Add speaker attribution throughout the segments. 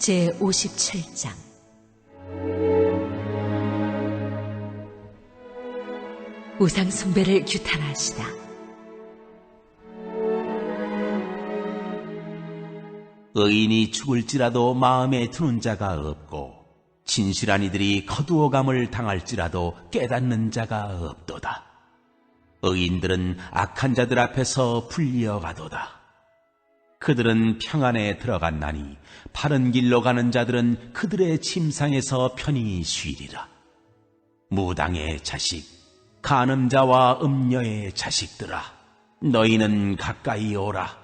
Speaker 1: 제 57장 우상 숭배를 규탄하시다.
Speaker 2: 의인이 죽을지라도 마음에 드는 자가 없고 진실한 이들이 거두어감을 당할지라도 깨닫는 자가 없도다. 의인들은 악한 자들 앞에서 불려가도다. 그들은 평안에 들어갔나니 바른 길로 가는 자들은 그들의 침상에서 편히 쉬리라. 무당의 자식, 간음자와 음녀의 자식들아, 너희는 가까이 오라.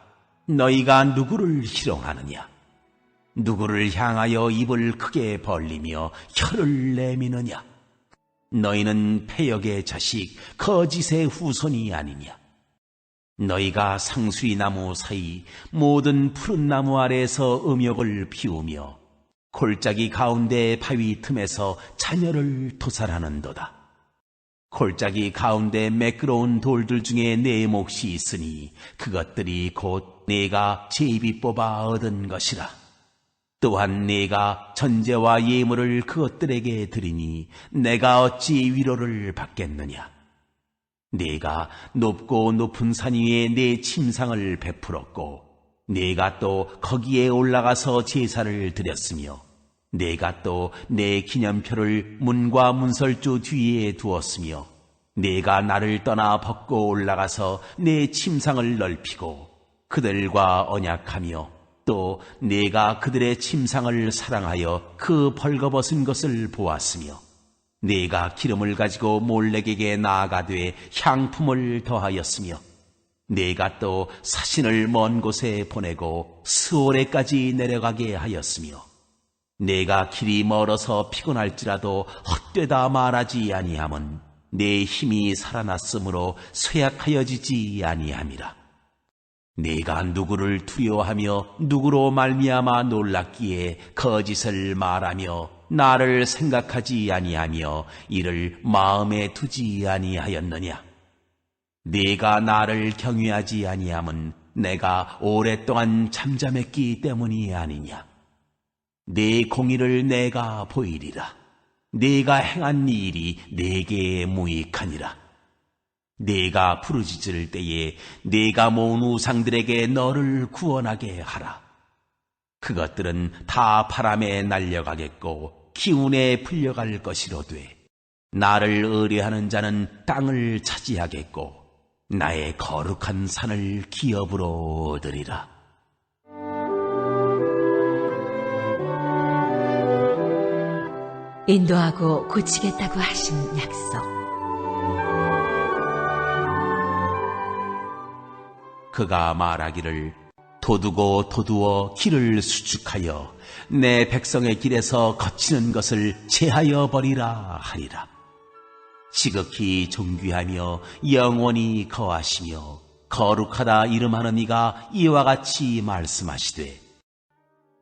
Speaker 2: 너희가 누구를 희롱하느냐? 누구를 향하여 입을 크게 벌리며 혀를 내미느냐? 너희는 폐역의 자식, 거짓의 후손이 아니냐? 너희가 상수리 나무 사이 모든 푸른 나무 아래에서 음욕을 피우며 골짜기 가운데 바위 틈에서 자녀를 도살하는도다. 골짜기 가운데 매끄러운 돌들 중에 내 몫이 있으니 그것들이 곧 내가 제비 뽑아 얻은 것이라. 또한 내가 전제와 예물을 그것들에게 드리니 내가 어찌 위로를 받겠느냐. 내가 높고 높은 산 위에 내 침상을 베풀었고 내가 또 거기에 올라가서 제사를 드렸으며 내가 또 내 기념표를 문과 문설주 뒤에 두었으며 내가 나를 떠나 벗고 올라가서 내 침상을 넓히고 그들과 언약하며 또 내가 그들의 침상을 사랑하여 그 벌거벗은 것을 보았으며 내가 기름을 가지고 몰렉에게 나아가되 향품을 더하였으며 내가 또 사신을 먼 곳에 보내고 스올에까지 내려가게 하였으며 내가 길이 멀어서 피곤할지라도 헛되다 말하지 아니함은 내 힘이 살아났으므로 쇠약하여지지 아니함이라. 내가 누구를 두려워하며 누구로 말미암아 놀랐기에 거짓을 말하며 나를 생각하지 아니하며 이를 마음에 두지 아니하였느냐? 네가 나를 경외하지 아니함은 내가 오랫동안 잠잠했기 때문이 아니냐? 네 공의를 내가 보이리라. 네가 행한 일이 내게 무익하니라. 네가 부르짖을 때에 네가 모은 우상들에게 너를 구원하게 하라. 그것들은 다 바람에 날려가겠고 기운에 풀려갈 것이로되 나를 의뢰하는 자는 땅을 차지하겠고 나의 거룩한 산을 기업으로 얻으리라.
Speaker 1: 인도하고 고치겠다고 하신 약속.
Speaker 2: 그가 말하기를 도두고 도두어 길을 수축하여 내 백성의 길에서 거치는 것을 제하여 버리라 하리라. 지극히 존귀하며 영원히 거하시며 거룩하다 이름하는 이가 이와 같이 말씀하시되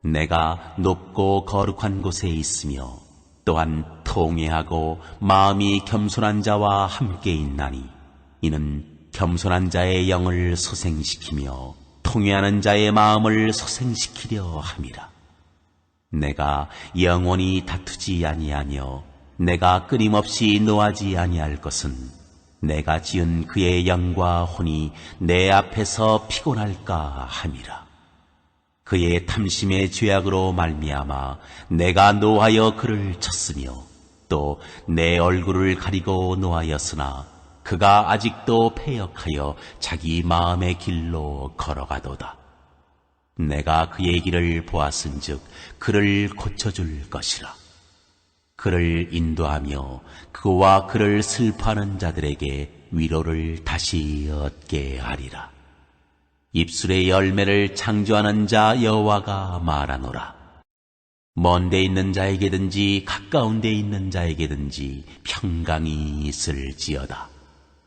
Speaker 2: 내가 높고 거룩한 곳에 있으며 또한 통회하고 마음이 겸손한 자와 함께 있나니 이는 겸손한 자의 영을 소생시키며 통회하는 자의 마음을 소생시키려 함이라. 내가 영원히 다투지 아니하며 내가 끊임없이 노하지 아니할 것은 내가 지은 그의 영과 혼이 내 앞에서 피곤할까 함이라. 그의 탐심의 죄악으로 말미암아 내가 노하여 그를 쳤으며 또 내 얼굴을 가리고 노하였으나 그가 아직도 패역하여 자기 마음의 길로 걸어가도다. 내가 그의 길을 보았은즉 그를 고쳐줄 것이라. 그를 인도하며 그와 그를 슬퍼하는 자들에게 위로를 다시 얻게 하리라. 입술의 열매를 창조하는 자 여호와가 말하노라. 먼데 있는 자에게든지 가까운 데 있는 자에게든지 평강이 있을지어다.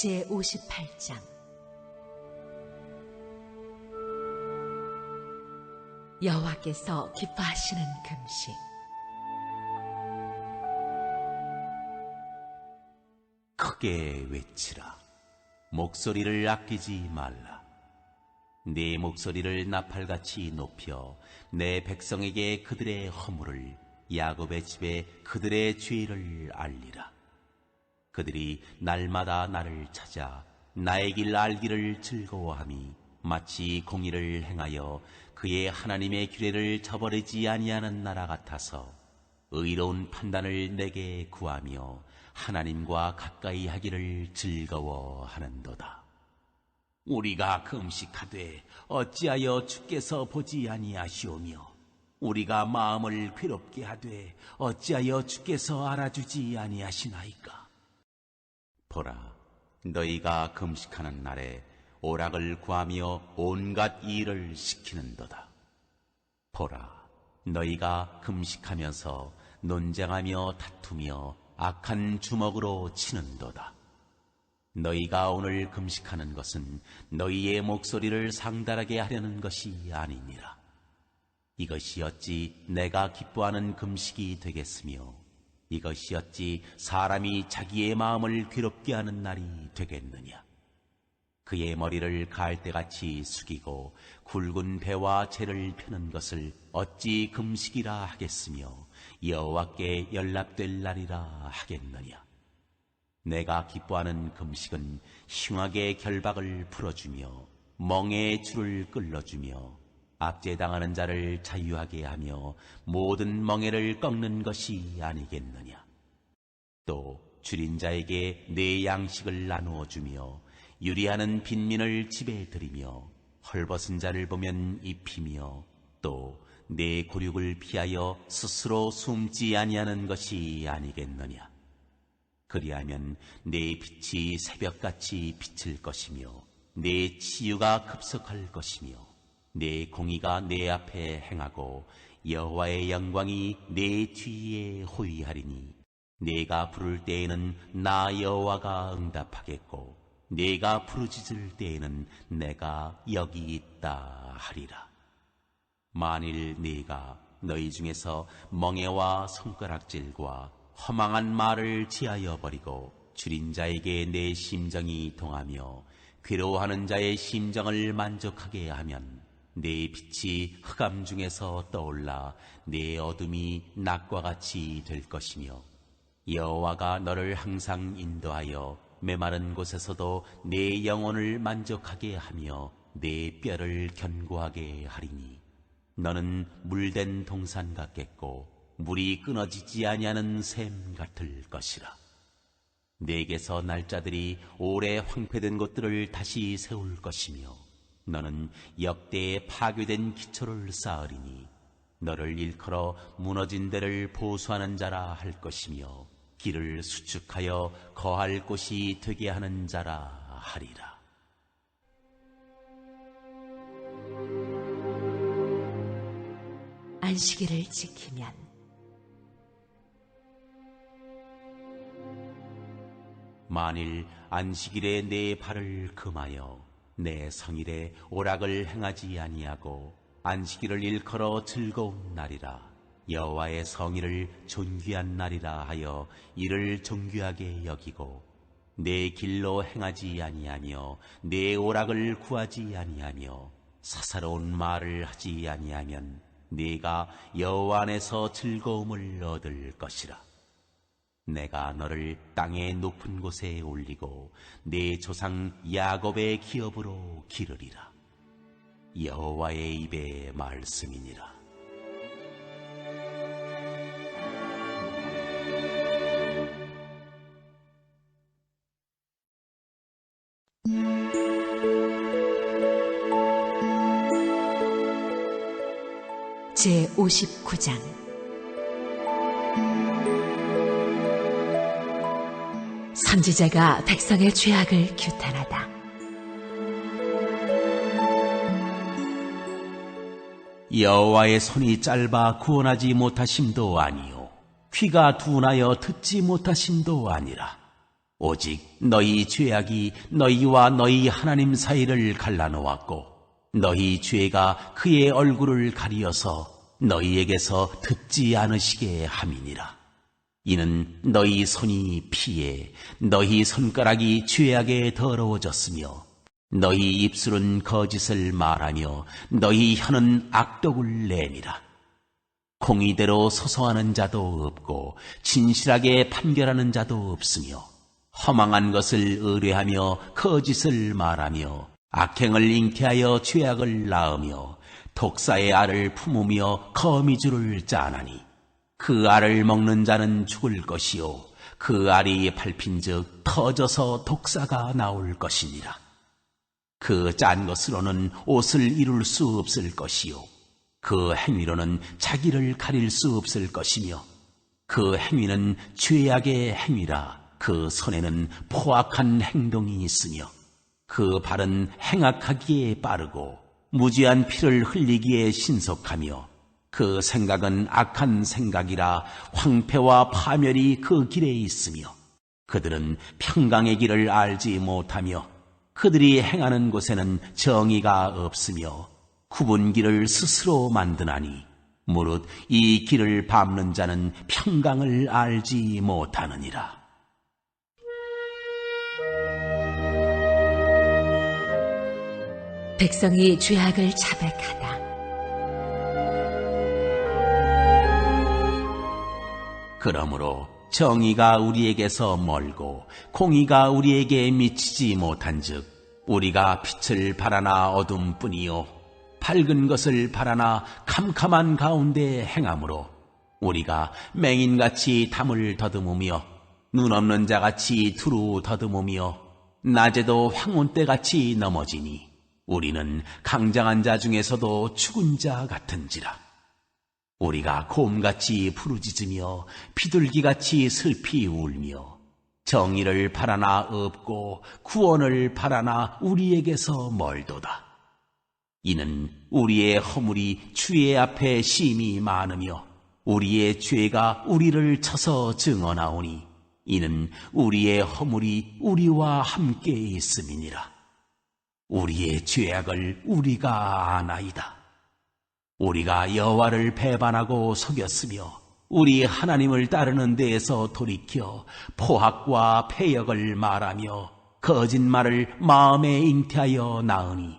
Speaker 1: 제 58장 여호와께서 기뻐하시는 금식
Speaker 2: 크게 외치라. 목소리를 아끼지 말라. 네 목소리를 나팔같이 높여 내 백성에게 그들의 허물을 야곱의 집에 그들의 죄를 알리라. 그들이 날마다 나를 찾아 나의 길 알기를 즐거워함이 마치 공의를 행하여 그의 하나님의 규례를 저버리지 아니하는 나라 같아서 의로운 판단을 내게 구하며 하나님과 가까이 하기를 즐거워하는도다. 우리가 금식하되 어찌하여 주께서 보지 아니하시오며 우리가 마음을 괴롭게 하되 어찌하여 주께서 알아주지 아니하시나이까 보라. 너희가 금식하는 날에 오락을 구하며 온갖 일을 시키는도다. 보라 너희가 금식하면서 논쟁하며 다투며 악한 주먹으로 치는도다. 너희가 오늘 금식하는 것은 너희의 목소리를 상달하게 하려는 것이 아니니라. 이것이 어찌 내가 기뻐하는 금식이 되겠으며 이것이 어찌 사람이 자기의 마음을 괴롭게 하는 날이 되겠느냐. 그의 머리를 갈대같이 숙이고 굵은 배와 재를 펴는 것을 어찌 금식이라 하겠으며 여호와께 연락될 날이라 하겠느냐. 내가 기뻐하는 금식은 흉악의 결박을 풀어주며 멍의 줄을 끌어주며 압제당하는 자를 자유하게 하며 모든 멍에를 꺾는 것이 아니겠느냐. 또 줄인 자에게 내 양식을 나누어 주며 유리하는 빈민을 집에 들이며 헐벗은 자를 보면 입히며 또 내 고륙을 피하여 스스로 숨지 아니하는 것이 아니겠느냐. 그리하면 내 빛이 새벽같이 비칠 것이며 내 치유가 급속할 것이며 내 공의가 내 앞에 행하고 여호와의 영광이 내 뒤에 호위하리니 내가 부를 때에는 나 여호와가 응답하겠고 내가 부르짖을 때에는 내가 여기 있다 하리라. 만일 네가 너희 중에서 멍에와 손가락질과 허망한 말을 지하여 버리고 줄인 자에게 내 심정이 동하며 괴로워하는 자의 심정을 만족하게 하면 내 빛이 흑암 중에서 떠올라 내 어둠이 낮과 같이 될 것이며 여호와가 너를 항상 인도하여 메마른 곳에서도 내 영혼을 만족하게 하며 내 뼈를 견고하게 하리니 너는 물된 동산 같겠고 물이 끊어지지 아니하는 샘 같을 것이라. 내게서 날짜들이 오래 황폐된 곳들을 다시 세울 것이며 너는 역대에 파괴된 기초를 쌓으리니 너를 일컬어 무너진 데를 보수하는 자라 할 것이며 길을 수축하여 거할 곳이 되게 하는 자라 하리라.
Speaker 1: 안식일을 지키면
Speaker 2: 만일 안식일에 내 발을 금하여 내 성일에 오락을 행하지 아니하고 안식일을 일컬어 즐거운 날이라 여호와의 성일을 존귀한 날이라 하여 이를 존귀하게 여기고 내 길로 행하지 아니하며 내 오락을 구하지 아니하며 사사로운 말을 하지 아니하면 네가 여호와 안에서 즐거움을 얻을 것이라. 내가 너를 땅의 높은 곳에 올리고 내 조상 야곱의 기업으로 기르리라. 여호와의 입의 말씀이니라.
Speaker 1: 제 59장 선지자가 백성의 죄악을 규탄하다.
Speaker 2: 여호와의 손이 짧아 구원하지 못하심도 아니요 귀가 둔하여 듣지 못하심도 아니라 오직 너희 죄악이 너희와 너희 하나님 사이를 갈라놓았고 너희 죄가 그의 얼굴을 가리어서 너희에게서 듣지 않으시게 함이니라 이는 너희 손이 피해 너희 손가락이 죄악에 더러워졌으며 너희 입술은 거짓을 말하며 너희 혀는 악독을 내미라. 공의대로 소소하는 자도 없고 진실하게 판결하는 자도 없으며 허망한 것을 의뢰하며 거짓을 말하며 악행을 잉태하여 죄악을 낳으며 독사의 알을 품으며 거미줄을 짜나니 그 알을 먹는 자는 죽을 것이요 그 알이 밟힌즉 터져서 독사가 나올 것이니라. 그 짠 것으로는 옷을 이룰 수 없을 것이요. 그 행위로는 자기를 가릴 수 없을 것이며, 그 행위는 죄악의 행위라 그 손에는 포악한 행동이 있으며, 그 발은 행악하기에 빠르고, 무지한 피를 흘리기에 신속하며, 그 생각은 악한 생각이라 황폐와 파멸이 그 길에 있으며, 그들은 평강의 길을 알지 못하며, 그들이 행하는 곳에는 정의가 없으며 구분 길을 스스로 만드나니 무릇 이 길을 밟는 자는 평강을 알지 못하느니라.
Speaker 1: 백성이 죄악을 자백하다.
Speaker 2: 그러므로 정의가 우리에게서 멀고 공의가 우리에게 미치지 못한즉 우리가 빛을 바라나 어둠뿐이요 밝은 것을 바라나 캄캄한 가운데 행함으로 우리가 맹인같이 담을 더듬으며 눈 없는 자같이 두루 더듬으며 낮에도 황혼 때같이 넘어지니 우리는 강장한 자 중에서도 죽은 자 같은지라 우리가 곰같이 부르짖으며 비둘기같이 슬피 울며 정의를 바라나 없고 구원을 바라나 우리에게서 멀도다. 이는 우리의 허물이 주의 앞에 심히 많으며 우리의 죄가 우리를 쳐서 증언하오니 이는 우리의 허물이 우리와 함께 있음이니라. 우리의 죄악을 우리가 아나이다. 우리가 여호와를 배반하고 속였으며 우리 하나님을 따르는 데에서 돌이켜 포악과 폐역을 말하며 거짓말을 마음에 잉태하여 나으니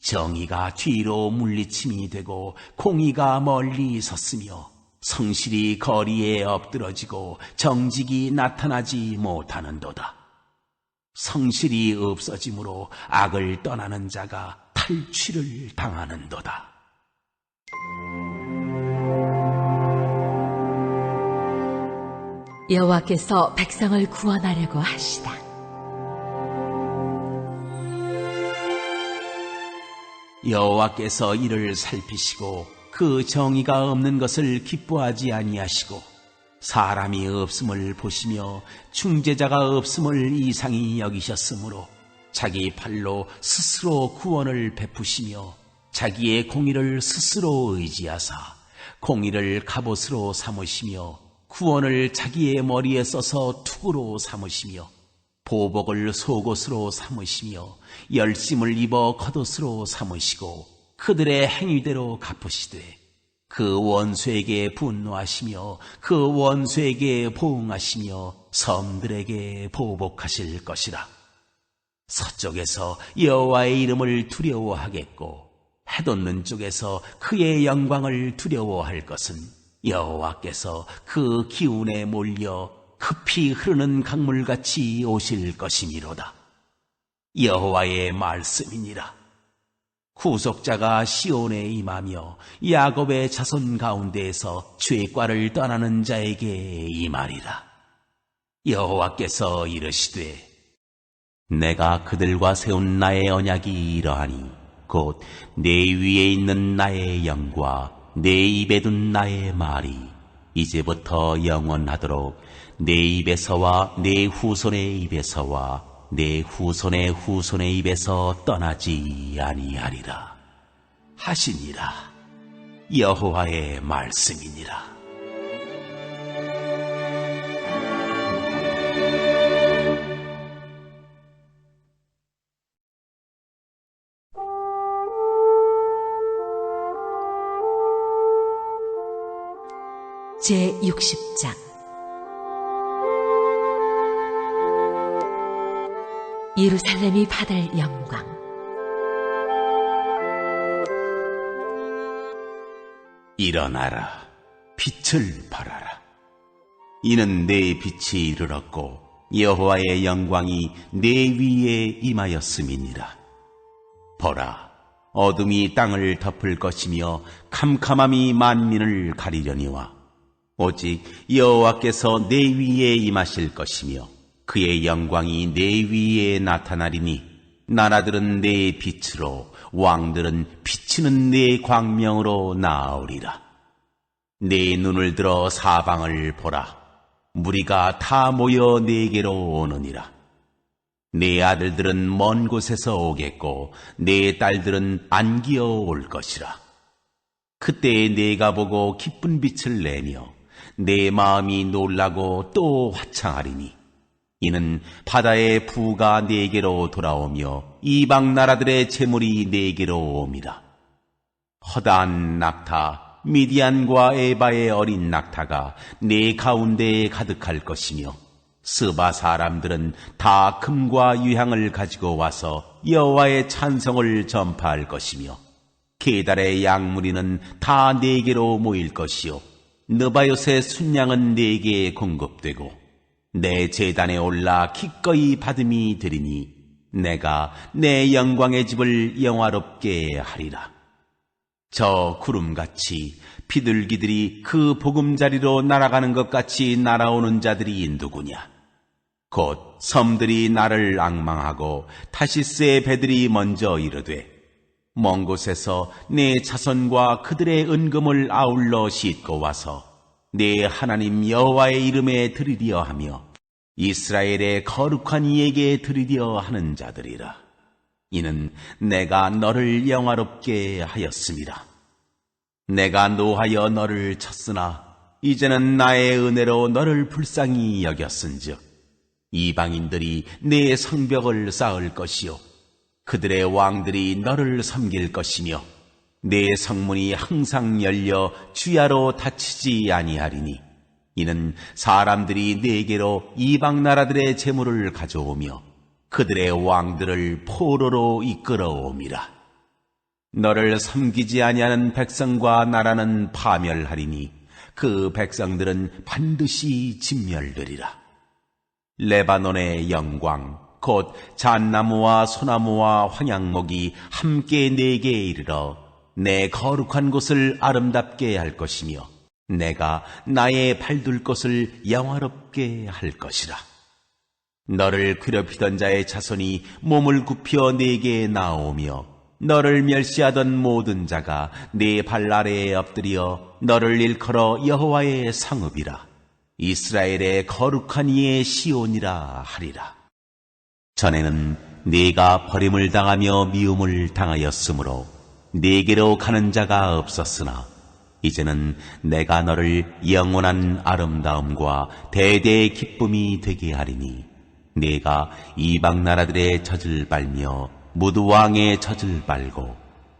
Speaker 2: 정의가 뒤로 물리침이 되고 공의가 멀리 섰으며 성실이 거리에 엎드러지고 정직이 나타나지 못하는도다. 성실이 없어짐으로 악을 떠나는 자가 탈취를 당하는도다.
Speaker 1: 여호와께서 백성을 구원하려고 하시다.
Speaker 2: 여호와께서 이를 살피시고 그 정의가 없는 것을 기뻐하지 아니하시고 사람이 없음을 보시며 중재자가 없음을 이상히 여기셨으므로 자기 팔로 스스로 구원을 베푸시며 자기의 공의를 스스로 의지하사 공의를 갑옷으로 삼으시며 구원을 자기의 머리에 써서 투구로 삼으시며 보복을 속옷으로 삼으시며 열심을 입어 겉옷으로 삼으시고 그들의 행위대로 갚으시되 그 원수에게 분노하시며 그 원수에게 보응하시며 섬들에게 보복하실 것이라. 서쪽에서 여호와의 이름을 두려워하겠고 해돋는 쪽에서 그의 영광을 두려워할 것은 여호와께서 그 기운에 몰려 급히 흐르는 강물같이 오실 것이미로다. 여호와의 말씀이니라. 구속자가 시온에 임하며 야곱의 자손 가운데에서 죄과를 떠나는 자에게 임하리라. 여호와께서 이르시되 내가 그들과 세운 나의 언약이 이러하니 곧 내 위에 있는 나의 영과 내 입에 둔 나의 말이 이제부터 영원하도록 내 입에서와 내 후손의 입에서와 내 후손의 후손의 입에서 떠나지 아니하리라 하시니라. 여호와의 말씀이니라
Speaker 1: 제 60장. 예루살렘이 받을 영광.
Speaker 2: 일어나라 빛을 발하라. 이는 내 빛이 이르렀고 여호와의 영광이 내 위에 임하였음이니라. 보라 어둠이 땅을 덮을 것이며 캄캄함이 만민을 가리려니와 오직 여호와께서 내 위에 임하실 것이며 그의 영광이 내 위에 나타나리니 나라들은 내 빛으로 왕들은 비치는 내 광명으로 나아오리라. 내 눈을 들어 사방을 보라. 무리가 다 모여 내게로 오느니라. 내 아들들은 먼 곳에서 오겠고 내 딸들은 안기어 올 것이라. 그때에 내가 보고 기쁜 빛을 내며 내 마음이 놀라고 또 화창하리니 이는 바다의 부가 내게로 돌아오며 이방 나라들의 재물이 내게로 옴이라 허다한 낙타 미디안과 에바의 어린 낙타가 내 가운데에 가득할 것이며 스바 사람들은 다 금과 유향을 가지고 와서 여호와의 찬성을 전파할 것이며 게달의 양무리는 다 내게로 모일 것이요 느바요의 순양은 내게 공급되고 내 재단에 올라 기꺼이 받음이 되리니 내가 내 영광의 집을 영화롭게 하리라. 저 구름같이 비둘기들이 그 보금자리로 날아가는 것 같이 날아오는 자들이 누구냐? 곧 섬들이 나를 악망하고 타시스의 배들이 먼저 이르되 먼 곳에서 내 자손과 그들의 은금을 아울러 싣고 와서 내 하나님 여호와의 이름에 드리려 하며 이스라엘의 거룩한 이에게 드리려 하는 자들이라. 이는 내가 너를 영화롭게 하였습니다. 내가 노하여 너를 쳤으나 이제는 나의 은혜로 너를 불쌍히 여겼은즉 이방인들이 내 성벽을 쌓을 것이요 그들의 왕들이 너를 섬길 것이며 내 성문이 항상 열려 주야로 닫히지 아니하리니 이는 사람들이 내게로 이방 나라들의 재물을 가져오며 그들의 왕들을 포로로 이끌어옴이라 너를 섬기지 아니하는 백성과 나라는 파멸하리니 그 백성들은 반드시 진멸되리라. 레바논의 영광 곧 잣나무와 소나무와 황양목이 함께 내게 이르러 내 거룩한 곳을 아름답게 할 것이며 내가 나의 발둘 곳을 영화롭게 할 것이라. 너를 괴롭히던 자의 자손이 몸을 굽혀 내게 나오며 너를 멸시하던 모든 자가 네 발 아래에 엎드려 너를 일컬어 여호와의 상읍이라. 이스라엘의 거룩한 이의 시온이라 하리라. 전에는 네가 버림을 당하며 미움을 당하였으므로 네게로 가는 자가 없었으나 이제는 내가 너를 영원한 아름다움과 대대의 기쁨이 되게 하리니 네가 이방 나라들의 젖을 빨며 무두 왕의 젖을 빨고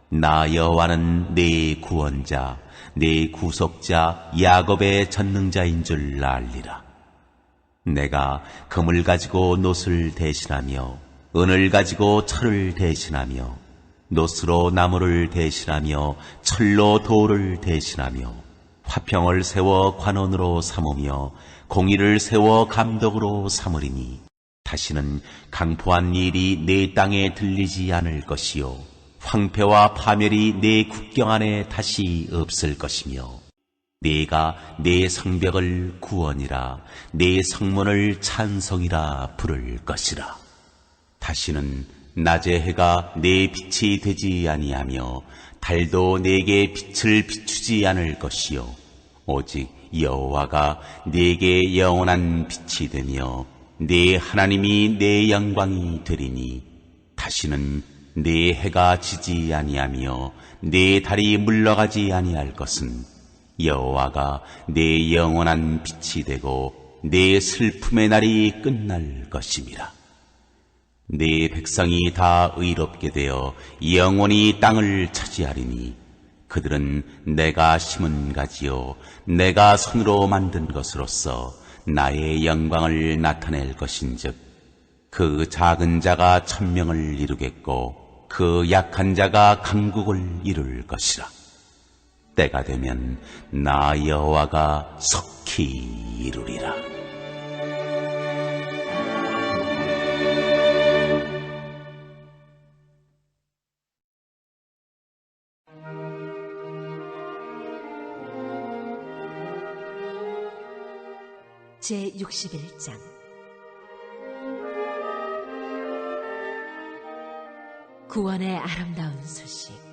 Speaker 2: 나 여호와는 네 구원자 네 구속자 야곱의 전능자인 줄 알리라 내가 금을 가지고 노을 대신하며 은을 가지고 철을 대신하며 노스로 나무를 대신하며 철로 돌을 대신하며 화평을 세워 관원으로 삼으며 공의를 세워 감독으로 삼으리니 다시는 강포한 일이 내 땅에 들리지 않을 것이요 황폐와 파멸이 내 국경 안에 다시 없을 것이며 네가 내 성벽을 구원이라 내 성문을 찬성이라 부를 것이라. 다시는 낮의 해가 내 빛이 되지 아니하며 달도 내게 빛을 비추지 않을 것이요. 오직 여호와가 내게 영원한 빛이 되며 내 하나님이 내 영광이 되리니 다시는 내 해가 지지 아니하며 내 달이 물러가지 아니할 것은 여호와가 내 영원한 빛이 되고 내 슬픔의 날이 끝날 것임이라. 내 백성이 다 의롭게 되어 영원히 땅을 차지하리니 그들은 내가 심은 가지요 내가 손으로 만든 것으로서 나의 영광을 나타낼 것인즉 그 작은 자가 천명을 이루겠고 그 약한 자가 강국을 이룰 것이라 때가 되면 나 여호와가 속히 이루리라.
Speaker 1: 제 61장. 구원의 아름다운 소식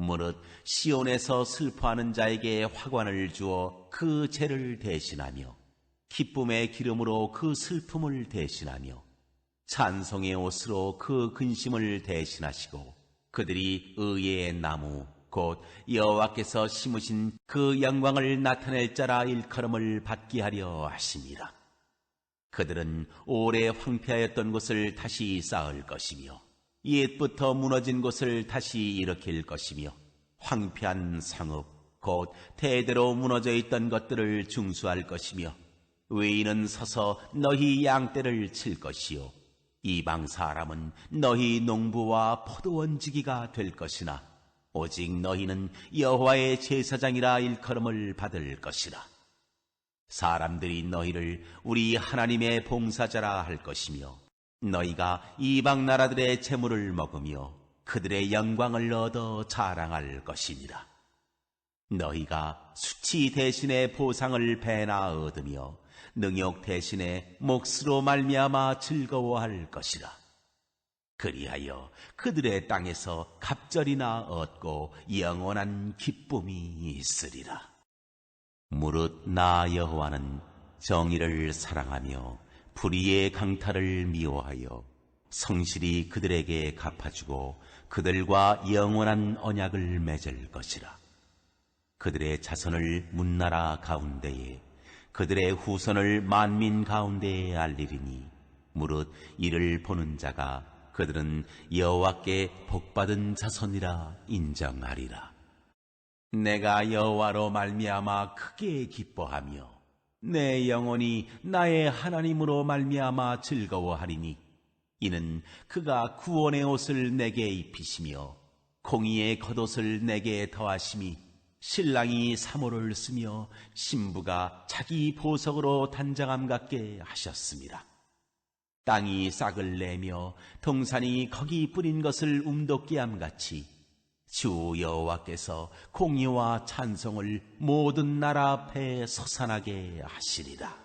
Speaker 2: 무릇 시온에서 슬퍼하는 자에게 화관을 주어 그 죄를 대신하며 기쁨의 기름으로 그 슬픔을 대신하며 찬송의 옷으로 그 근심을 대신하시고 그들이 의의 나무 곧 여호와께서 심으신 그 영광을 나타낼 자라 일컬음을 받게 하려 하심이라. 그들은 오래 황폐하였던 곳을 다시 쌓을 것이며 옛부터 무너진 곳을 다시 일으킬 것이며 황폐한 성읍 곧 대대로 무너져 있던 것들을 중수할 것이며 외인은 서서 너희 양떼를 칠 것이요. 이방 사람은 너희 농부와 포도원지기가 될 것이나 오직 너희는 여호와의 제사장이라 일컬음을 받을 것이라. 사람들이 너희를 우리 하나님의 봉사자라 할 것이며 너희가 이방 나라들의 재물을 먹으며 그들의 영광을 얻어 자랑할 것이니라. 너희가 수치 대신에 보상을 배나 얻으며 능욕 대신에 몫으로 말미암아 즐거워할 것이라. 그리하여 그들의 땅에서 갑절이나 얻고 영원한 기쁨이 있으리라. 무릇 나 여호와는 정의를 사랑하며 불의의 강탈을 미워하여 성실히 그들에게 갚아주고 그들과 영원한 언약을 맺을 것이라. 그들의 자손을 문나라 가운데에 그들의 후손을 만민 가운데에 알리리니 무릇 이를 보는 자가 그들은 여호와께 복받은 자손이라 인정하리라. 내가 여호와로 말미암아 크게 기뻐하며 내 영혼이 나의 하나님으로 말미암아 즐거워하리니 이는 그가 구원의 옷을 내게 입히시며 공의의 겉옷을 내게 더하심이 신랑이 사모를 쓰며 신부가 자기 보석으로 단장함 같게 하셨습니다. 땅이 싹을 내며 동산이 거기 뿌린 것을 움돋게 함 같이 주 여호와께서 공의와 찬송을 모든 나라 앞에 솟아나게 하시리라.